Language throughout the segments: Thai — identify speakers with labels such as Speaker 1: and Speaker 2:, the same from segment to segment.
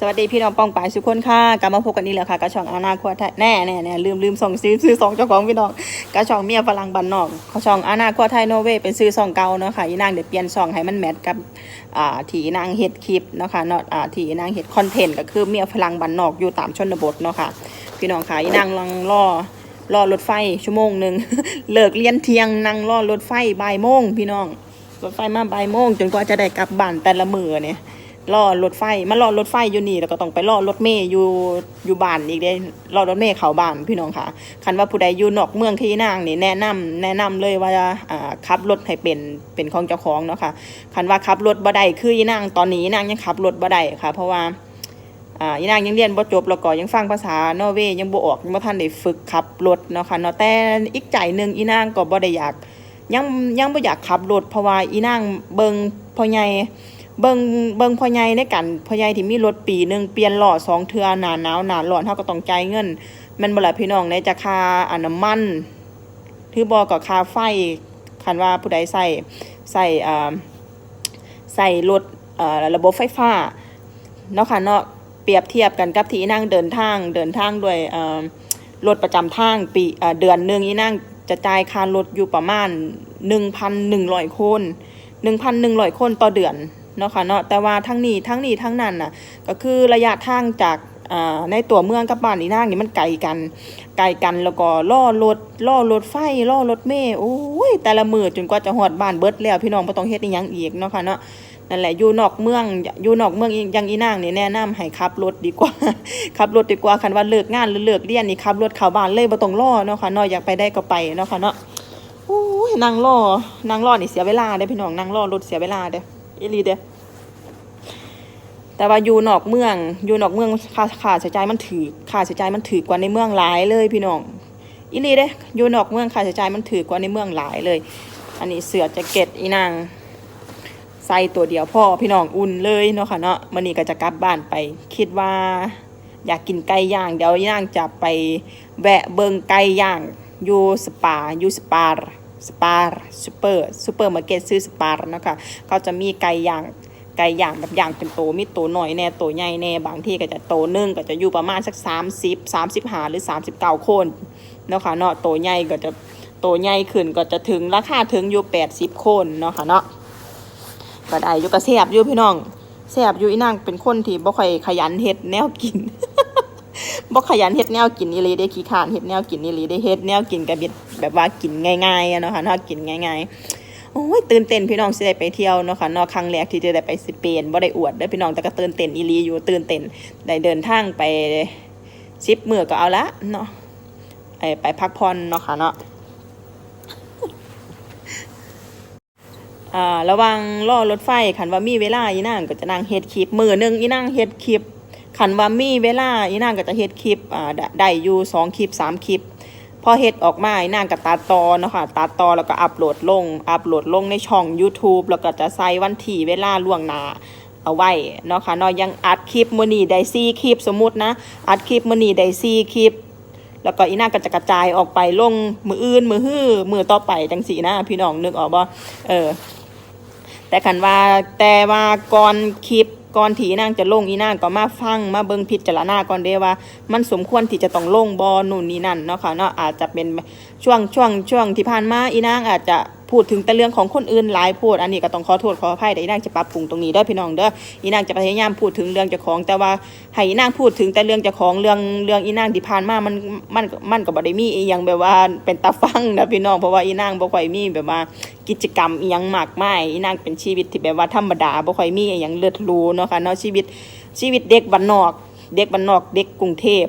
Speaker 1: สวัสดีพี่น้องปองปายทุกคนค่ะกลับมาพบกันนี่แหละค่ะกระช่องอนาคตไทยแน่แน่แน่ลืมลืมส่งซื้อซื้อสองเจ้าของพี่น้องกระช่องเมียฝรั่งบันนอกกระช่องอนาคตไทยโนเวเป็นซื้อสองเก่าเนาะค่ะอีนางเดี๋ยวเปลี่ยนซองให้มันแมทกับอ่าทีนางเฮ็ดคลิปเนาะค่ะเนาะอ่าทีนางเฮ็ดคอนเทนต์ก็คือเมียฝรั่งบันนอกอยู่ตามชนบทเนาะค่ะพี่น้องค่ะอีนางลังล่อรอรถไฟชั่วโมงหนึ่งเลิกเรียนเที่ยงนั่งรอรถไฟบ่ายโมงพี่น้องรถไฟมาบ่ายโมงจนกว่าจะได้กลับบ้านแต่ละมือเนี่ย รอรถไฟมารอรถไฟอยู่นี่ แล้วก็ต้องไปรอรถเมย์อยู่อยู่บ้านอีกเด้รอรถเมย์เข้าบ้านพี่น้องค่ะคันว่าผู้ใดอยู่นอกเมืองที่นางนี่แนะนำแนะนำเลยว่าอ่าขับรถให้เป็นเป็นของเจ้าของเนาะค่ะคันว่าขับรถบ่ได้คืออีนางตอนนี้นางยังขับรถบ่ได้ค่ะ เพราะว่าอ่าอีนางยังเรียนบ่จบแล้วก็ยังฟังภาษานอร์เวย์ยังบ่ออกยังบ่ทันได้ฝึกขับรถเนาะค่ะเนาะแต่อีกใจหนึงอีนางก็บ่ได้อยากยังยังบ่อยากขับรถเพราะว่าอีนางเบิงพ่อใหญ่ เบิงเบิงพ่อใหญ่ในกันพ่อใหญ่ที่มีรถปีหนึ่งเปลี่ยนหล้อสองเทือหนาหนาวหนาร้อนเฮาก็ต้องจ่ายเงินมันบ่ล่ะพี่น้องในจะคาอันน้ำมันถือบ่ก็ค่าไฟคันว่าผู้ใดใส่ใส่อ่าใส่รถเอ่อระบบไฟฟ้าเนาะค่ะเนาะเปรียบเทียบกันกับที่อีนางเดินทางเดินทางด้วยเอ่อรถประจำทางปีเอ่อเดือนหนึ่งอีนั่งจะจ่ายค่ารถอยู่ประมาณ1,100คน1,100คนต่อเดือน เนาะค่ะเนาะแต่ว่าทั้งนี้ทั้งนี้ทั้งนั้นน่ะก็คือระยะทางจากในตัวเมืองกับบ้านอีนางนี่มันไกลกันไกลกันแล้วก็ล่อรถล่อรถไฟล่อรถเมล์โอ้ยแต่ละมือจนกว่าจะฮอดบ้านเบิดแล้วพี่น้องบ่ต้องเฮ็ดอีหยังอีกเนาะค่ะเนาะนั่นแหละอยู่นอกเมืองอยู่นอกเมืองอียังอีนางนี่แนะนำให้ขับรถดีกว่าขับรถดีกว่าคันว่าเลิกงานหรือเลิกเรียนนี่ขับรถเข้าบ้านเลยบ่ต้องรอเนาะค่ะเนาะอยากไปได้ก็ไปเนาะค่ะเนาะโอ้ยนั่งรอนั่งรอนี่เสียเวลาเด้พี่น้องนั่งรอรถเสียเวลาเด้อีหลีเด้ แต่ว่าอยู่นอกเมืองอยู่นอกเมืองค่าค่าใช้จ่ายมันถือค่าใช้จ่ายมันถือกว่าในเมืองหลายเลยพี่น้องอีหลีเด้อยู่นอกเมืองค่าใช้จ่ายมันถือกว่าในเมืองหลายเลย อันนี้เสื้อแจ็คเก็ตอีนางใส่ตัวเดียวพ่อพี่น้องอุ่นเลยเนาะค่ะเนาะมื้อนี้ก็จะกลับบ้านไป คิดว่า อยากกินไก่ย่าง เดี๋ยวย่างจะไปแวะเบิงไก่ย่างอยู่สปาอยู่สปาสปาร์ซูเปอร์ซูเปอร์มาร์เก็ตซื้อสปาร์นะคะเขาจะมีไก่ย่าง ไก่ย่างแบบย่างเป็นโตมีโตหน่อยแน่โตใหญ่แน่บางที่ก็จะโตหนึ่งก็จะอยู่ประมาณสัก30 35หรือ39คนเนาะค่ะเนาะโตใหญ่ก็จะโตใหญ่ขึ้นก็จะถึงราคาถึงอยู่80คนเนาะค่ะเนาะก็ได้อยู่ก็แซบอยู่พี่น้องแซบอยู่อีนางเป็นคนที่บ่ค่อยขยันเฮ็ดแนวกินบ่ขยันเฮ็ดแนวกินอีหลีได้ขี้ขานเฮ็ดแนวกินอีหลีได้เฮ็ดแนวกินก็แบแบบว่ากินง่ายๆอะเนาะค่ะเนาะกินง่าย ๆ โอ้ยตื่นเต้นพี่น้องสิได้ไปเที่ยวเนาะค่ะเนาะครั้งแรกที่จะได้ไปสเปนบ่ได้อวดเด้อพี่น้องแต่ก็ตื่นเต้นอีลีอยู่ตื่นเต้นได้เดินทางไป10มื้อก็เอาละเนาะไอไปพักผ่อนเนาะค่ะเนาะอ่าระวังรอรถไฟคันว่ามีเวลาอีนางก็จะนั่งเฮ็ดคลิปมือหนึ่งอีนางเฮ็ดคลิปคันว่ามีเวลาอีนางก็จะเฮ็ดคลิปอ่าได้ได้อยู่สองคลิปสามคลิป พอเฮ็ดออกมาอีนางก็ตัดตอเนาะค่ะตัดตอแล้วก็อัปโหลดลง อัปโหลดลงในช่อง YouTube แล้วก็จะใส่วันที่เวลาล่วงหน้าเอาไว้เนาะค่ะเนาะยังอัดคลิปมื้อนี้ได้4คลิปสมมุตินะ อัดคลิปมื้อนี้ได้4คลิป แล้วก็อีนางก็จะกระจายออกไปลงมืออื่นมือฮื้อมือต่อไปจังสีนะพี่น้องนึกออกบ่เออแต่คันว่าแต่ว่าก่อนคลิป ก่อนที่นางจะลงอีนางก็มาฟังมาเบิ่งพิจารณาก่อนเด้ว่า มันสมควรที่จะต้องลงบอนู่นนี่นั่นเนาะค่ะเนาะอาจจะเป็นช่วงช่วงช่วงที่ผ่านมาอีนางอาจจะ พูดถึงแต่เรื่องของคนอื่นหลายพูดอันนี้ก็ต้องขอโทษขออภัยแต่อีนางจะปรับปรุงตรงนี้เด้อพี่น้องเด้ออีนางจะพยายามพูดถึงเรื่องเจ้าของ แต่ว่าให้อีนางพูดถึงแต่เรื่องเจ้าของเรื่องเรื่องอีนางที่ผ่านมามันมันมันก็บ่ได้มีอีหยังแบบว่าเป็นตาฟังนะพี่น้องเพราะว่าอีนางบ่ค่อยมีแบบว่ากิจกรรมอีหยังมากมายอีนางเป็นชีวิตที่แบบว่าธรรมดาบ่ค่อยมีอีหยังเลือดรูเนาะค่ะเนาะชีวิตชีวิตเด็กบ้านนอก เด็กบ้านนอกเด็กกรุงเทพ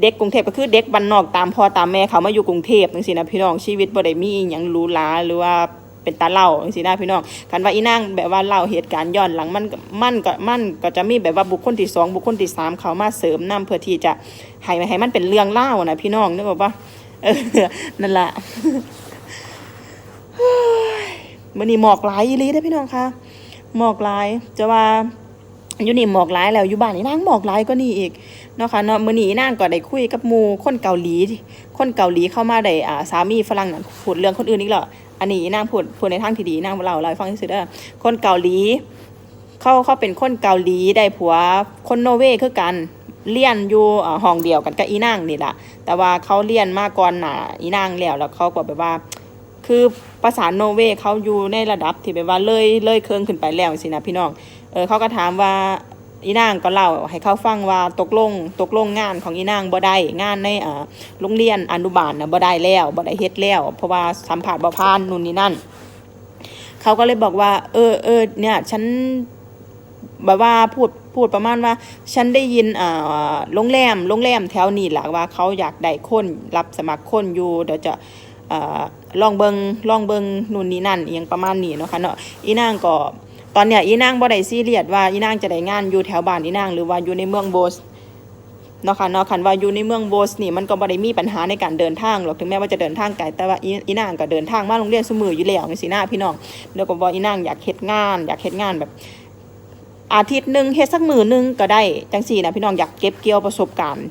Speaker 1: เด็กกรุงเทพก็คือเด็กบ้านนอกตามพ่อตามแม่เขามาอยู่กรุงเทพจังซี่นะพี่น้องชีวิตบ่ได้มีอีหยังหรูหราหรือว่าเป็นตาเล่าจังซี่นะพี่น้องคันว่าอีนางแบบว่าเล่าเหตุการณ์ย้อนหลังมันมันก็มันก็จะมีแบบว่าบุคคลที่สองบุคคลที่สามเขามาเสริมนํเพื่อที่จะให้ให้มันเป็นเรื่องเล่านะพี่น้องนึกออกปะเออนั่นล่ะมื่อนี้หมอกหลายอีลีได้พี่น้องคะหมอกหลายจะว่าอยู่นี่หมอกหลายแล้วอยู่บ้านนี่นางหมอกหลายก็นี่อีก เนาะค่ะเนาะมื้อนี้นางก็ได้คุยกับหมู่คนเกาหลี คนเกาหลีเข้ามาได้อ่าสามีฝรั่งน่ะพูดเรื่องคนอื่นอีกแล้วอันนี้นางพูดพูดในทางที่ดีนางเล่าเล่าให้ฟังซื่อๆเด้อคนเกาหลี เขาเขาเป็นคนเกาหลีได้ผัวคนโนเวย์คือกันเรียนอยู่อ่อห้องเดียวกันกับอีนางนี่แหละแต่ว่าเขาเรียนมาก่อนหน้าอีนางแล้วแล้วเขาก็แบบว่า คือภาษาโนเวย์เขาอยู่ในระดับที่แบบว่าเลยเลยเคืองขึ้นไปแล้วสินะพี่น้อง เออเขาก็ถามว่า อีนางก็เล่าให้เขาฟังว่าตกลงตกลงงานของอีนางบ่ได้งานในอ่าโรงเรียนอนุบาลนะบ่ได้แล้วบ่ได้เฮ็ดแล้ว เพราะว่าสัมผัสบ่ผ่านนู่นนี่นั่น เขาก็เลยบอกว่า เออเออเนี่ย ฉันแบบว่าพูดพูดประมาณว่า ฉันได้ยินอ่าโรงแรมโรงแรมแถวนี้แหละว่าเขาอยากได้คนรับสมัครคนอยู่เดี๋ยวจะอ่าลองเบิงลองเบิงนู่นนี่นั่นอหยังประมาณนี้เนาะค่ะเนาะอีนางก็ ตอนเนี้ยอีนางบ่ได้ซีเรียสว่าอีนางจะได้งานอยู่แถวบ้านอีนางหรือว่าอยู่ในเมืองโบสเนาะค่ะเนาะคันว่าอยู่ในเมืองโบสนี่มันก็บ่ได้มีปัญหาในการเดินทางหรอกถึงแม้ว่าจะเดินทางไกลแต่ว่าอีอีนางก็เดินทางมาโรงเรียนซุมืออยู่แล้วจังซี่นะพี่น้องแล้วก็บอกอีนางอยากเฮ็ดงาน อยากเฮ็ดงานแบบ อาทิตย์หนึ่งเฮ็ดสักมือหนึงก็ได้จังซี่นะพี่น้องอยากเก็บเกี่ยวประสบการณ์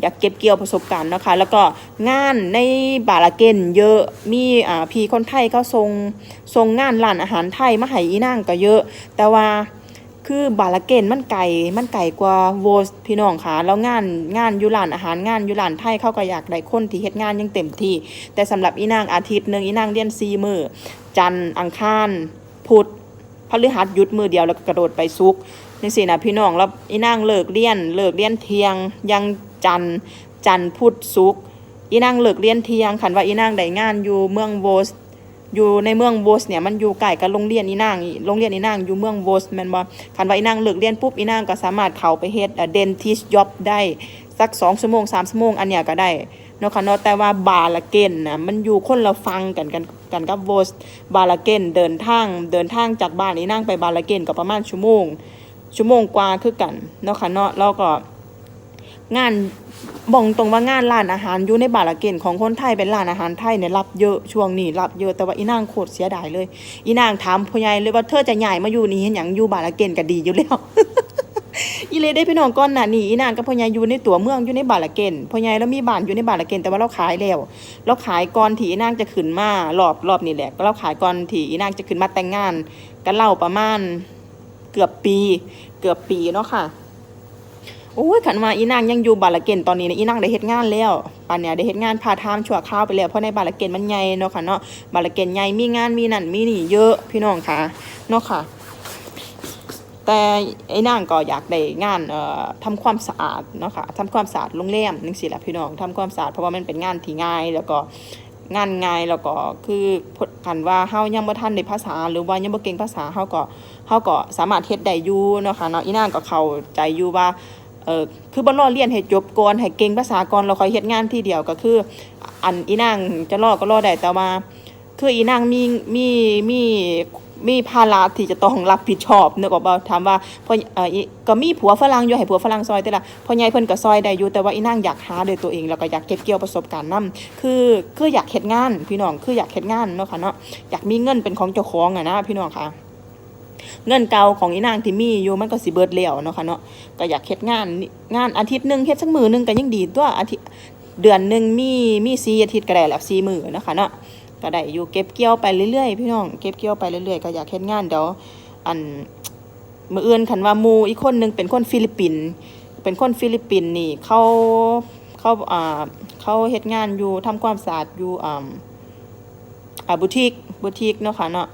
Speaker 1: อยากเก็บเกี่ยวประสบการณ์นะคะ แล้วก็งานในบาลาเกนเยอะมีอ่าพี่คนไทยเขาส่งส่งงานร้านอาหารไทยมาให้อีนางก็เยอะ แต่ว่าคือบาลาเกนมันไก่มันไก่กว่าโวสพี่น้องค่ะแล้วงานงานยุรานอาหารงานยุรานไทยเขาก็อยากได้คนที่เฮ็ดงานยังเต็มที่ แต่สำหรับอีนางอาทิตย์หนึ่งอีนางเรียนซีมือจันทร์อังคารพุธพฤหัสหยุดมือเดียวแล้วก็กระโดดไปซุกร์นี่สินะพี่น้องแล้วอีนางเลิกเรียนเลิกเรียนเทียงยัง จันจันพุธศุกอีนางเลิกเรียนเที่ยงคันว่าอีนางได้งานอยู่เมืองโวสอยู่ในเมืองโวสเนี่ยมันอยู่ใกล้กับโรงเรียนอีนางโรงเรียนอีนางอยู่เมืองโวสแม่นบ่คันว่าอีนางเลิกเรียนปุ๊บอีนางก็สามารถเข้าไปเฮ็ดเดนทิสจ็อบได้สัก2ชั่วโมง3ชั่วโมงอันเนี้ยก็ได้เนาะค่ะเนาะแต่ว่าบาลาเกนนะมันอยู่คนละฟังกันกันกันกับโวสบาลาเกนเดินทางเดินทางจากบ้านอีนางไปบาลาเกนก็ประมาณชั่วโมงชั่วโมงกว่าคือกันเนาะค่ะเนาะแล้วก็ งานบอกตรงว่างานร้านอาหารอยู่ในบาลาเกนของคนไทยเป็นร้านอาหารไทยเนี่ยรับเยอะช่วงนี้รับเยอะแต่ว่าอีนางโคตรเสียดายเลย อีนางถามพ่อใหญ่เลยว่าเธอจะใหญ่มาอยู่นี่เห็นหยังอยู่บาลาเกนก็ดีอยู่แล้วอีเลยได้พี่น้องก้อนหน่ะนี่อีนางกับพ่อใหญ่อยู่ในตัวเมืองอยู่ในบาลาเกนพ่อใหญ่แล้วมีบ้านอยู่ในบาลาเกนแต่ว่าเราขายแล้วเราขายก่อนที่อีนางจะขึ้นมารอบรอบนี่แหละเราขายก่อนที่อีนางจะขึ้นมาแต่งงานกันเล่าประมาณเกือบปี เกือบปีเนาะค่ะ โอ้ยขันมาอีนางยังอยู่บาลเกนตอนนี้นะอีนางได้เฮ็ดงานแล้วป่านเนี้ยได้เฮ็ดงานพาทไทม์ชั่วคราวไปแล้วเพราะในบาลเกนมันใหญ่เนาะค่ะเนาะบาลเกนใหญ่มีงานมีนั่นมีนี่เยอะพี่น้องค่ะเนาะค่ะ แต่ไอ้นางก็อยากได้งานเอ่อทำความสะอาดเนาะค่ะทำความสะอาดโรงแรมนึงสิละพี่น้องทำความสะอาดเพราะว่ามันเป็นงานที่ง่ายแล้วก็งานง่ายแล้วก็คือพดกันว่าเฮายังบ่ทันได้ภาษา หรือว่ายังบ่เก่งภาษาเฮาก็เฮาก็สามารถเฮ็ดได้อยู่เนาะค่ะเนาะอีนางก็เข้าใจอยู่ว่า เออคือบ่รอเรียนให้จบก่อนให้เก่งภาษาก่อนแล้วค่อยเฮ็ดงานที่เดียวก็คือ อันอีนางจะรอก็รอได้แต่ว่าคืออีนางมีมีมีมีภาระที่จะต้องรับผิดชอบนึกออกบ่ถามว่าพ่อเอ่ออีก็มีผัวฝรั่งอยู่ให้ผัวฝรั่งซอยแต่ละพ่อใหญ่เพิ่นก็ซอยได้อยู่แต่ว่าอีนางอยากหาด้วยตัวเองแล้วก็อยากเก็บเกี่ยวประสบการณ์นํคือคืออยากเฮ็ดงานพี่น้องคืออยากเฮ็ดงานเนาะค่ะเนาะอยากมีเงินเป็นของเจ้าของอะนะพี่น้องค่ะ เงินเก่าของอีนางที่มีอยู่มันก็สิเบิดแล้วเนาะค่ะเนาะก็อยากเฮ็ดงานงานอาทิตย์หนึงเฮ็ดสักมือหนึงก็ยังดีตัวอาทิตย์เดือนหนึงมีมี4อาทิตย์ก็ได้แล้ว4มือเนาะค่ะเนาะก็ได้อยู่เก็บเกี่ยวไปเรื่อยๆพี่น้องเก็บเกี่ยวไปเรื่อยๆก็อยากเฮ็ดงานเดี๋ยวอันมืออื่นคันว่ามูอีกคนหนึงเป็นคนฟิลิปปินเป็นคนฟิลิปปินนี่เขาเขาอ่าเขาเฮ็ดงานอยู่ทำความสะอาดอยู่อ่าอ่าบูติกบูติกเนาะค่ะเนาะ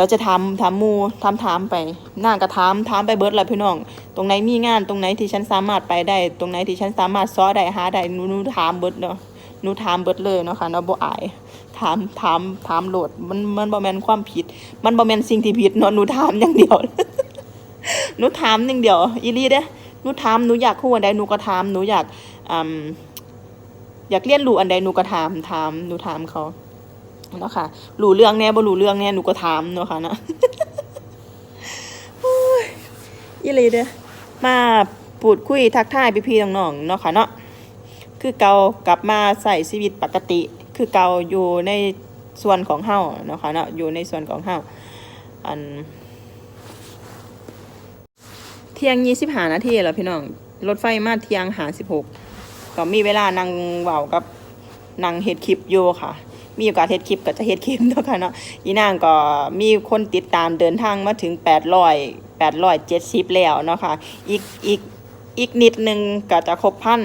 Speaker 1: ดี๋ยวจะถามถามมูถามถามไปหน้าก็ถามถามไปเบิร์ดเลยพี่น้อง ตรงไหนมีงานตรงไหนที่ฉันสามารถไปได้ ตรงไหนที่ฉันสามารถซ้อได้หาได้หนูหนูถามเบิร์ดเนาะหนูถามเบิดเลยเนาะค่ะเนาะบ่อาย ถามถามถามโหลด มันมันบ่แมนความผิด มันบ่แมนสิ่งที่ผิดเนาะหนูถามอย่างเดียวหนูถามอย่างเดียว อีลีเด้หนูถามหนูอยากรู้อันใดหนูก็ถามหนูอยากอืมอยากเรียนรู้อันใดหนูก็ถามถามหนูถามเขา เนาะค่ะรู้เรื่องแน่บ่รู้เรื่องแน่หนูก็ถามเนาะค่ะเนาะยยี่เลยเด้อมาพูดคุยทักทายพี่ๆน้องๆเนาะค่ะเนาะคือเกากลับมาใส่ชีวิตปกติ คือเกาอยู่ในส่วนของเฮาเนาะค่ะเนาะอยู่ในส่วนของเฮาอัน เที่ยงยี่สิบห้านาทีแล้วพี่น้องรถไฟมาเที่ยงหาสิบหกก็มีเวลานั่งเว้ากับนั่งเฮ็ดคลิปอยู่ค่ะ มีโอกาสเฮ็ดคลิปก็จะเฮ็ดคลิปเนาะค่ะเนาะอีนางก็มีคนติดตามเดินทางมาถึง 800 870 แล้วเนาะค่ะอีกอีกอีกนิดนึงก็จะครบพัน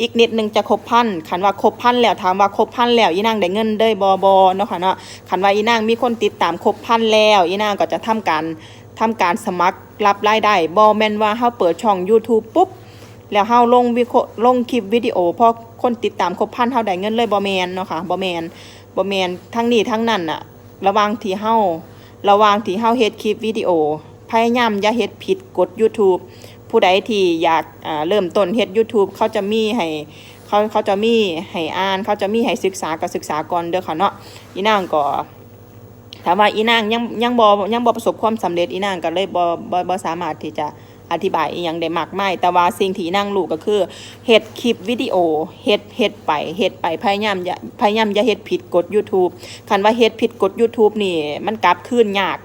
Speaker 1: อีกนิดนึงจะครบพันคันว่าครบพันแล้วถามว่าครบพันแล้วอีนางได้เงินเด้บอบอเนาะค่ะเนาะคันว่าอีนางมีคนติดตามครบพันแล้วอีนางก็จะทำการทำการสมัครรับรายได้บอแมนว่าเฮาเปิดช่อง YouTube ปุ๊บแล้วเฮาลงวิโคลงคลิปวิดีโอพอคนติดตามครบพันเฮาได้เงินเลยบ่แมนเนาะค่ะบ่แมน บ่แมนทั้งนี้ทั้งนั้นน่ะระวังที่เฮาระวังที่เฮาเฮ็ดคลิปวิดีโอพยายามอย่าเฮ็ดผิดกฎ YouTube ผู้ใดที่อยากเริ่มต้นเฮ็ด YouTube เขาจะมีให้เขาเขาจะมีให้อ่าน เขาจะมีให้ศึกษาก็ศึกษาก่อนเด้อค่ะเนาะอีนางก็ถามว่าอีนางยังยังบ่ยังบ่ประสบความสำเร็จอีนางก็เลยบ่บ่บ่สามารถที่จะ อธิบายอีหยังได้มากไมายแต่ว่าสิ่งที่นั่งรู้ก็คือเฮ็ดคลิปวิดีโอเฮ็ดเฮ็ดไปเฮ็ดไปพยายามอย่าพยายามอย่าเฮ็ดผิดกฎ YouTube คันว่าเฮ็ดผิดกฎ YouTube นี่ มันกลับคืนยาก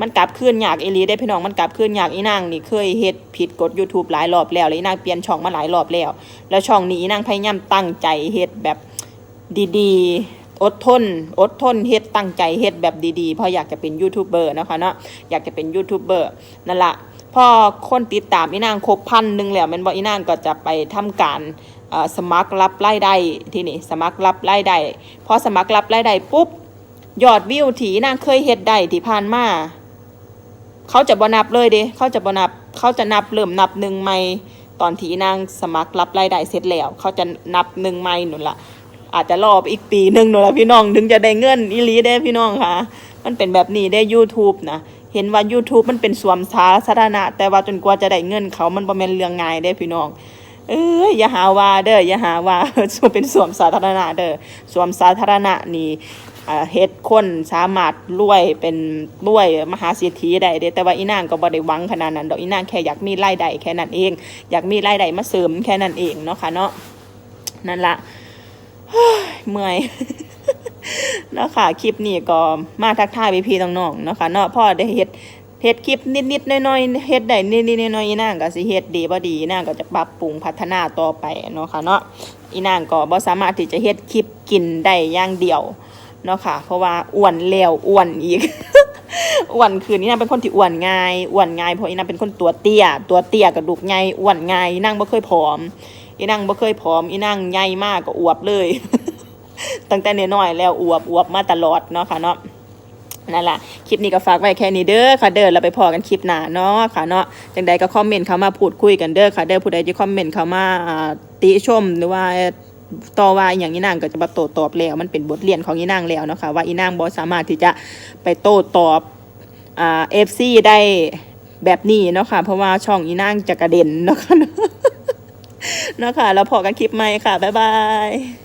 Speaker 1: มันกลับคืนยากเอลีได้พี่น้องมันกลับคืนยากอีนางนี่เคยเฮ็ดผิดกฎ YouTube หลายรอบแล้วแล้วอีนางเปลี่ยนช่องมาหลายรอบแล้ว แล้วช่องนี้อีนางพยายามตั้งใจเฮ็ดแบบดีๆอดทน อดทน เฮ็ดตั้งใจ เฮ็ดแบบดีๆ เพราะอยากจะเป็นยูทูบเบอร์นะคะเนาะ อยากจะเป็นยูทูบเบอร์นั่นละ พอคนติดตามอีนางครบพันหนึ่งแล้วแมันบอกอีนางก็จะไปทำการสมัครรับรายได้ที่นี่สมัครรับรายได้พอสมัครรับรายได้ปุ๊บยอดวิวทีนางเคยเฮ็ดได้ที่ผ่านมาเขาจะบนับเลยเด้เขาจะบนับเขาจะนับเริ่มนับหนึ่งไม่ตอนที่นางสมัครรับรายได้เสร็จแล้ว เขาจะนับหนึ่งไม่หนุนละอาจจะรอไปอีกปีหนึ่งหนุนละพี่น้องถึงจะได้เงินอีลีได้พี่น้องค่ะ มันเป็นแบบนี้ได้ YouTube นะ เห็นว่า YouTube มันเป็นสวมสาธารณะ แต่ว่าจนกว่าจะได้เงินเขามันบ่แม่นเรื่องง่ายได้พี่น้อง เอ้ยอย่าหาว่าเด้ออย่าหาว่าสวมเป็นสวมสาธารณะเด้อสวมสาธารณะนี่อ่าเฮ็ดคนสามารถรวยเป็นรวยมหาเศรษฐีได้เด้แต่ว่าอีนางก็บ่ได้หวังขนาดนั้นดอกอีนางแค่อยากมีรายได้แค่นั้นเอง อยากมีรายได้มาเสริมแค่นั้นเองเนาะค่ะเนาะนั่นละเมื่อย นาะค่ะคลิปนี้ก็มาทักทายพี่ๆน้องๆเนาะคะเนาะพ่อได้เฮ็ดเฮ็ดคลิปนิดๆน้อยๆเฮ็ดได้นิดๆน้อยๆอีนางก็สิเฮ็ดดีบ่ดีอีนางก็จะปรับปรุงพัฒนาต่อไปเนาะค่ะเนาะอีนางก็บ่สามารถที่จะเฮ็ดคลิปกินได้อย่างเดียวเนาะค่ะ เพราะว่าอ้วนแล้วอ้วนอีกอ้วนคือนี่นางเป็นคนที่อ้วนง่ายอ้วนง่ายเพราะอีนางเป็นคนตัวเตี้ย ตัวเตี้ยกระดูกใหญ่อ้วนง่ายอีนางบ่เคยผอม อีนางบ่เคยผอม อีนางใหญ่มากก็อวบเลย ตั้งแต่น้อยๆแล้วอวบอวบมาตลอดเนาะค่ะเนาะนั่นแหละคลิปนี้ก็ฝากไว้แค่นี้เด้อค่ะเด้อเราไปพอกันคลิปหน้าเนาะค่ะเนาะจังใดก็คอมเมนต์เข้ามาพูดคุยกันเด้อค่ะเด้อผู้ใดที่คอมเมนต์เข้ามาติชมหรือว่าต่อว่าอย่างอีนางก็จะมาโต้ตอบแล้ว มันเป็นบทเรียนของอีนางแล้วเนาะค่ะว่าอีนางบ่สามารถที่จะไปโต้ตอบอ่า FC ได้แบบนี้เนาะค่ะเพราะว่าช่องอีนางจะกระเด็นเนาะค่ะเนาะค่ะแล้วพอกันคลิปใหม่ค่ะบ๊ายบาย